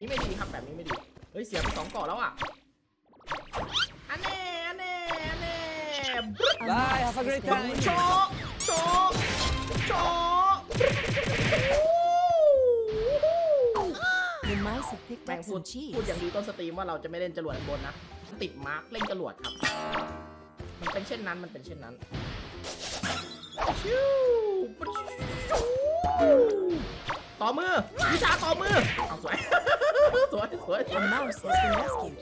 นี่ไม่ดีครับแบบนี้ไม่ดี เฮ้ยเสียไปสองเกาะแล้วอะอันแน่อันแน่อันแน่ A Bye, mouse have a great time. โชว์โชว์โชว์ The mice have picked แม่ง up พูด some cheese. พูดอย่างดีต้นสตรีมว่าเราจะไม่เล่นจรวดบนนะ ติดมาร์กเล่นจรวดครับ มันเป็นเช่นนั้นมันเป็นเช่นนั้นชิวต่อมือวิชาต่อมือเอาสวย สวยสวยสวย A mouse has been rescued.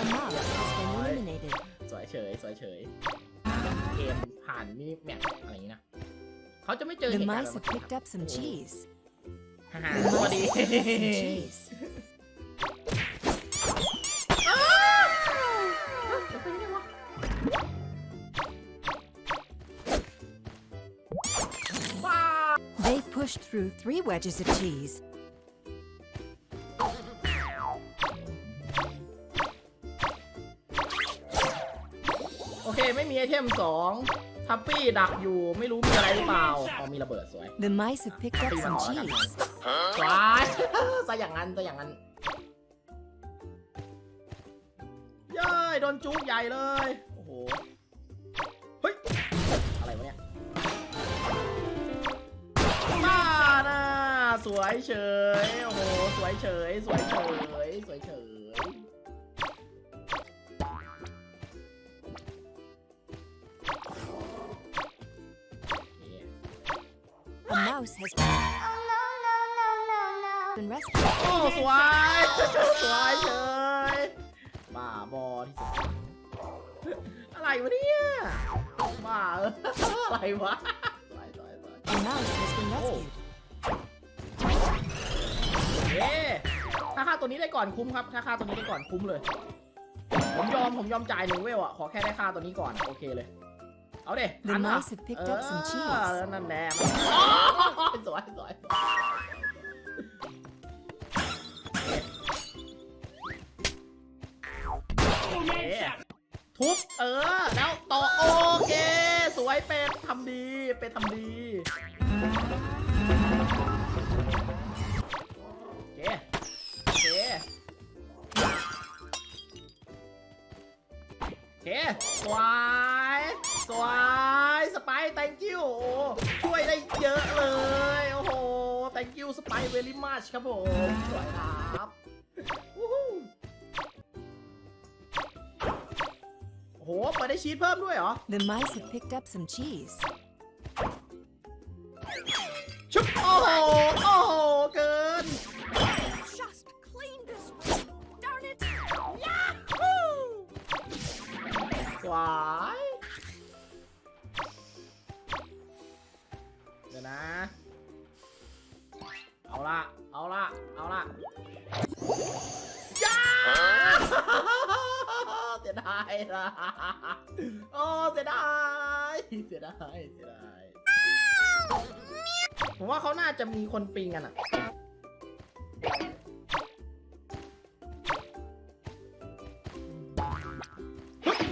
A mouse has been eliminated. สวยเฉยสวยเฉยเกมผ่านมินิแมปอะไรอย่างนี้นะเขาจะไม่เจอ The เหตุการณ์ mice แบบ have picked up some cheese. ฮ่าฮ่า The สวัส mice ดี have picked up some cheese. อ้าวจะไปได้วะบ้า They've pushed through three wedges of cheese. เคไม่มีไอเทมสองทัพปี้ดักอยู่ไม่รู้มีอะไรหรือเปล่าอ๋อมีระเบิดสวย The mice have picked up some cheese. สวยซะอย่างนั้นซะอย่างนั้นเย้ยโดนจุกใหญ่เลย โอ้โห เฮ้ย อะไรวะเนี่ยบ้าน่ะสวยเฉย โอ้โห สวยเฉย สวยเฉย สวยเฉย A mouse has been rescued. โอ้สวย สวยเฉยบ้าบอที่สุดอะไรวะเนี่ยบ้าเอออะไรวะสวยสวยสวย A mouse has been rescued. เย้ถ้าฆ่าตัวนี้ได้ก่อนคุ้มครับ ถ้าฆ่าตัวนี้ได้ก่อนคุ้มเลย ผมยอม ผมยอมจ่ายหนึ่งเวลอะขอแค่ได้ฆ่าตัวนี้ก่อน โอเคเลย เอาเด็ The mice have picked up some cheese. นั่นแน่มันสวยสวยเอ๊ะทุบเออ แล้วต่อโอเค สวยเป็นทำดีเป็นทำดีโอเคโอเคโอเคสวย สวยสไป thank you โอ้ช่วยได้เยอะเลย โอ้โห thank you สไป very much ครับผมสวยครับวู้ฮู้โอ้โหเปิดได้ชีสเพิ่มด้วยเหรอ The mice have picked up some cheese. ชุบโอ้โหโอ้โหเกิน โอ้เสียดายเสียดายเสียดายผมว่าเขาน่าจะมีคนปิงกันอะ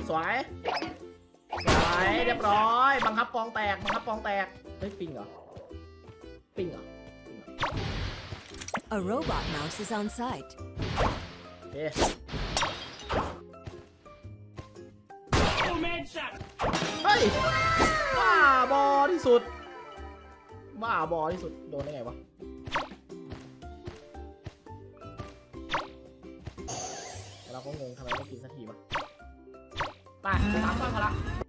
สวยสวยเรียบร้อย บังคับกองแตก บังคับกองแตก เฮ้ย ปิงเหรอ ปิงเหรอ A robot mouse is on site. โเฮ้ยบ้าบอที่สุดบ้าบอที่สุด โดนได้ไงวะ เราก็งงทำไมไม่กินสักทีวะไปตามต้อนพอละ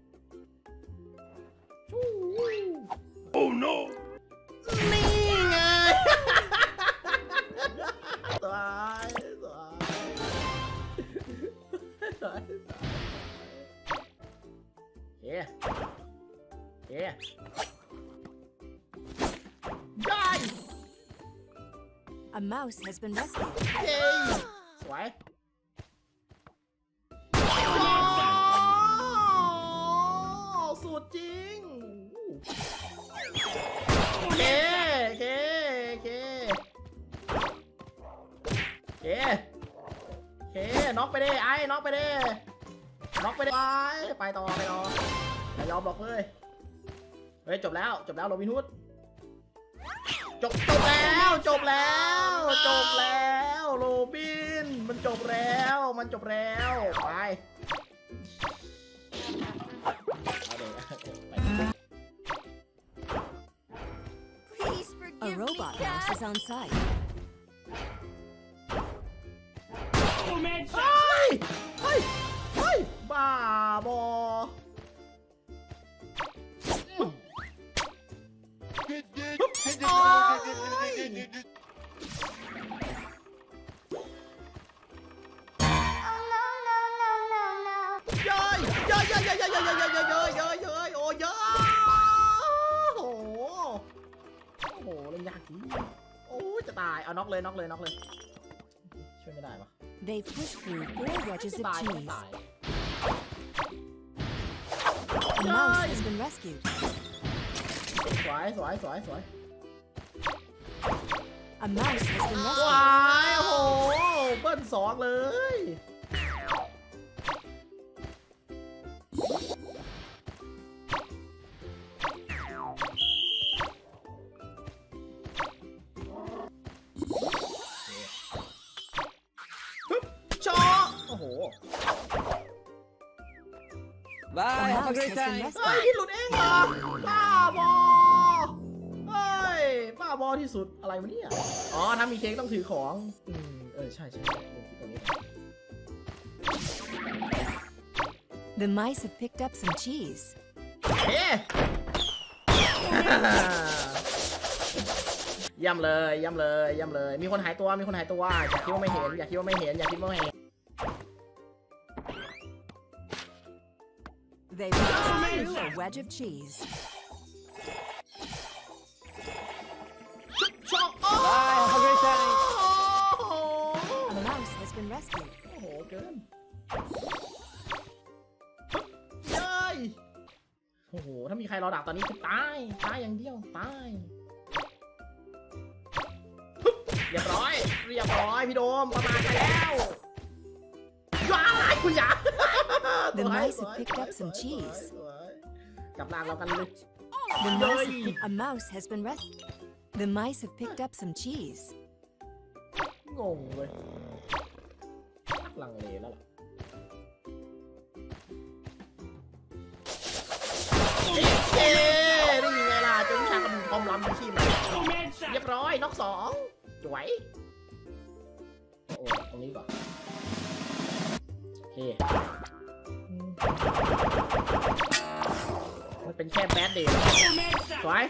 mouse has been rescued. เย้สวยโอ้สุดจริงเคเคเคเคเคน็อกไปดิไอ้น็อกไปดิน็อกไปดิไปไปต่อไปต่ออย่ายอมหรอกเฮ้ยเฮ้ยจบแล้วจบแล้วโรบินฮูด จบจบแล้ว จบแล้ว จบแล้ว โรบิน มันจบแล้ว มันจบแล้วไปเอาเดี๋ยวไป Please A forgive me, robot mouse Dad. is on site. เฮ้ยเฮ้ยเฮ้ยบ้าบอายเอาน็อกเลยน็อกเลยน็อกเลย ช่วยไม่ได้ปะ They've pushed through four wedges of ตายไม่ cheese. ตาย A mouse has been rescued. สวยสวยสวยสวย A mouse has been ว rescued. ายโอ้โหเบิ้ลสองเลย A Bye, have a mouse great has been time. เฮ้ย rescued. พี่หลุดเองเหรอบ้าบอเฮ้ยบ้าบอที่สุดอะไรวะเนี่ยอ๋อถ้ามีเค้กต้องถือของอืมเออใช่ใช่ใช่ลงที่ตรงนี้ก่อน The mice have picked up some cheese. เอ๊ะ ย่ำเลยย่ำเลยย่ำเลย มีคนหายตัว มีคนหายตัว อย่าคิดว่าไม่เห็น อย่าคิดว่าไม่เห็น อย่าคิดว่าไม่เห็น They pushed through a wedge of cheese. ช็อกโอ้ Bye, have a great time. โห A mouse has been rescued. โอ้โหเกินเย้ยโอ้โห ถ้ามีใครรอดักตอนนี้คือตาย ตายอย่างเดียว ตายปึ๊บเรียบร้อย เรียบร้อย พี่โดมประมาณไปแล้ว ว้ายคุณยา The mice have picked up some cheese. กลับลางเรากันเลย The mouse a mouse has been rescued. The mice have picked up some cheese. งงเลยชักลังเลแล้วล่ะเอ๊ะนี่ไงล่ะจาวิชากับความล้ำชีพเลยเรียบร้อยนอกสองจวยโอ้ตรงนี้ก่อน คมันเป็นแค่แบดเดย์สวย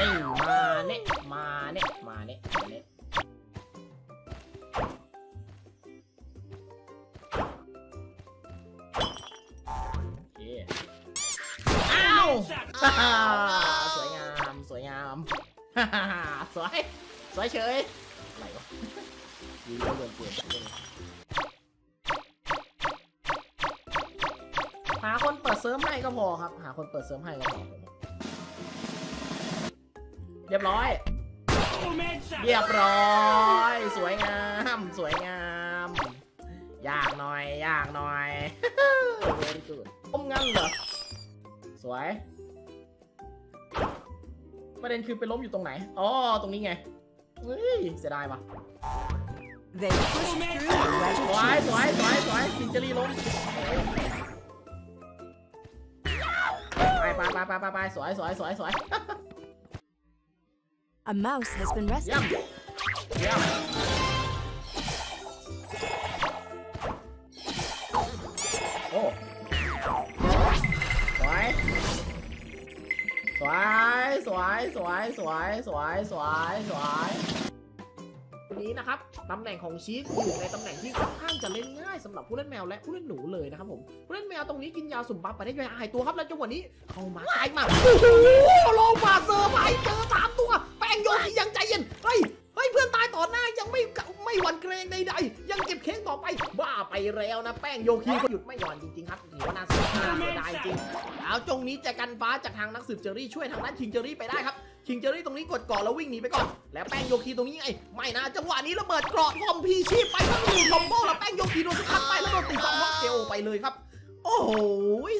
นี่มาเนี่ยมาเนี่ยมาเนี่ยมาเนี่ยอ้าวฮ่าฮ่าสวยงาม สวยงาม ฮ่าฮ่าฮ่าสวยสวยเฉยอะไรวะดีแล้วเดินเปลี่ยนหาคนเปิดเซิร์ฟให้ก็พอครับ หาคนเปิดเซิร์ฟให้ก็พอเรียบร้อย เรียบร้อย สวยงาม สวยงามยากหน่อยยากหน่อยเวรกูดอมงั้นเหรอ สวย ประเด็นคือไปล้มอยู่ตรงไหน อ๋อ ตรงนี้ไง เฮ้ย เสียดายปะ They pushed through a wedge ส of วย cheese. สวย สวย สวยคิงเจอรี่ล้มไปไปไปไปไปไปสวย สวย สวย สวย A mouse has been เยี่ยม rescued. เยี่ยม สวย สวย สวย สวย สวย สวย สวยวันนี้นะครับตำแหน่งของชีสอยู่ในตำแหน่งที่ค่อนข้างจะเล่นง่ายสำหรับผู้เล่นแมวและผู้เล่นหนูเลยนะครับผมผู้เล่นแมวตรงนี้กินยาสุ่มบัฟไปได้ยาหายตัวครับแล้วจังหวะนี้เข้ามาตายมาโอ้โหลงมาเซอร์ไพรส์เจอสามตัวแป้งโยคียังใจเย็นเฮ้ย เฮ้ยเพื่อนตายต่อหน้ายังไม่ไม่หวั่นเกรงใดๆยังเก็บเค้กต่อไปบ้าไปแล้วนะแป้งโยคีก็หยุดไม่หย่อนจริงๆครับถือว่าน่าเสียดายจริงแล้วจงนี้จะกันฟ้าจากทางนักสืบเจอรี่ช่วยทางด้านคิงเจอรี่ไปได้ครับคิงเจอรี่ตรงนี้กดเกาะแล้ววิ่งหนีไปก่อน แล้วแป้งโยคีตรงนี้ไงไม่นะจังหวะนี้ระเบิดเกราะทอมพีชีพไปทั้งหนึ่งคอมโบแล้วแป้งโยคีโดนสกัดไปแล้วโดนตีสองฮอกเกลไปเลยครับ โอ้โห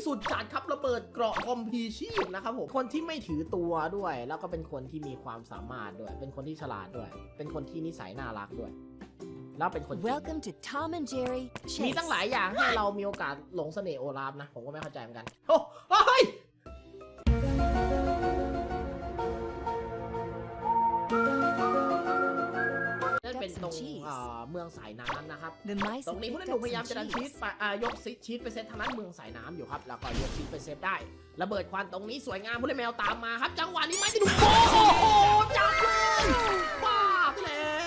สุดจัดครับระเบิดเกราะคอมพีชีพนะครับผมคนที่ไม่ถือตัวด้วย แล้วก็เป็นคนที่มีความสามารถด้วย เป็นคนที่ฉลาดด้วย เป็นคนที่นิสัยน่ารักด้วย แล้วเป็นคนเก่ง Welcome to Tom and Jerry มี Chase. ตั้งหลายอย่างให้เรามีโอกาสหลงเสน่ห์โอลาฟนะ ผมก็ไม่เข้าใจเหมือนกันโอ้เฮ้ยนั่น เป็นตรง cheese เอ่อเมืองสายน้ำนะครับ The mice ตรงนี้ผู้ picked เล่นหนู up พยายาม some จะดันชีส cheese. ไปอ่ายกซิชีสไปเซตทางนั้นเมืองสายน้ำอยู่ครับ แล้วก็ยกชีสไปเซตได้ระเบิดควันตรงนี้สวยงามผู้เล่นแมวตามมาครับ จังหวะนี้ไม่ได้ดูโอ้โหจับเลยบ้าไปแล้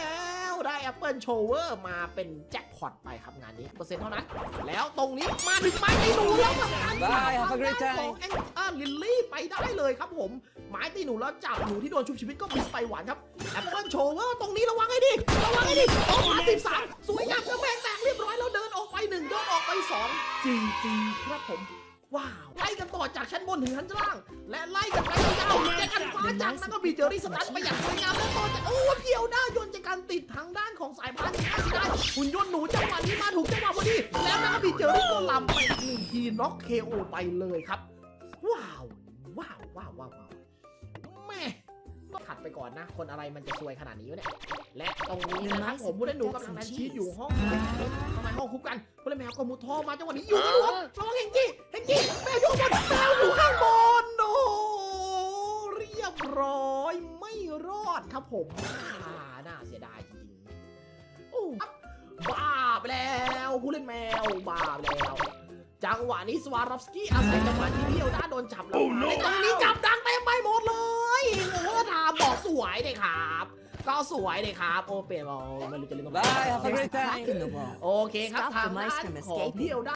วได้แอปเปิลโชเวอร์มาเป็นแจ็ค พอตไปครับงานนี้เปอร์เซ็นต์เท่านั้น แล้วตรงนี้มาถึงไม้ตีหนูแล้วกับการ Bye, have a great ข time องแองอ่าลิลลี่ไปได้เลยครับผม ไม้ตีหนูแล้วจับหนูที่โดนชุบชีวิตก็บินไปหวานครับแอปเปิลโชเวอร์ตรงนี้ระวังให้ดีระวังให้ดีโอ้มาสิบสามสวยงามกระแพงแตกเรียบร้อยแล้วเดินออกไปหนึ่งเดินออกไปสองจริงจริงๆครับผม ว้าวไล่กันต่อจากชั้นบนถึงชั้นล่าง และไล่กันไปยาวๆแจกันฟ้าจากนั้นก็มีเจอรี่สตันไปอย่างสวยงามแล้วต่อจากโอ้เพียวหน้ายนจากการติดทางด้านของสายพานที่น่าเสียดาหุ่นยนต์หนูจังหวะนี้มาถูกจังหวะพอดีแล้วนะก็มีเจอรี่ก็ลำไปหนึ่งทีน็อกเคโอไปเลยครับ ว้าวว้าวว้าวว้าวแม่ขัดไปก่อนนะ คนอะไรมันจะซวยขนาดนี้วะเนี่ย และตรงนี้นะครับผมผู้เล่นหนูกำลังนันชีสอยู่ห้องทำไมห้องคุกกันผู้เล่นแมวก็มุดท่อมาจังหวะนี้อยู่ระวังเฮงกี้ กี้แมวอยู่ข้างบนแมวอยู่ข้างบนโอ้โหเรียบร้อยไม่รอดครับผมอ่าน่าเสียดายจริงๆโอ้บ้าไปแล้วผู้เล่นแมวบ้าไปแล้ว จังหวะนี้สวารอฟสกี้อาศัยจังหวะที่เพียวด้าโดนจับแล้ว Oh no ในตรงนี้จับดังเต็มไปหมดเลยโอ้โหทามบอกสวยเลยครับก็สวยเลยครับ โอเปบอลไม่รู้จะเล่นตรงไหน Bye, have a There's a great crack time. in the wall. โอเคครับ Stop ทาง the ด้า mice น from ของ escaping. เพียวด้า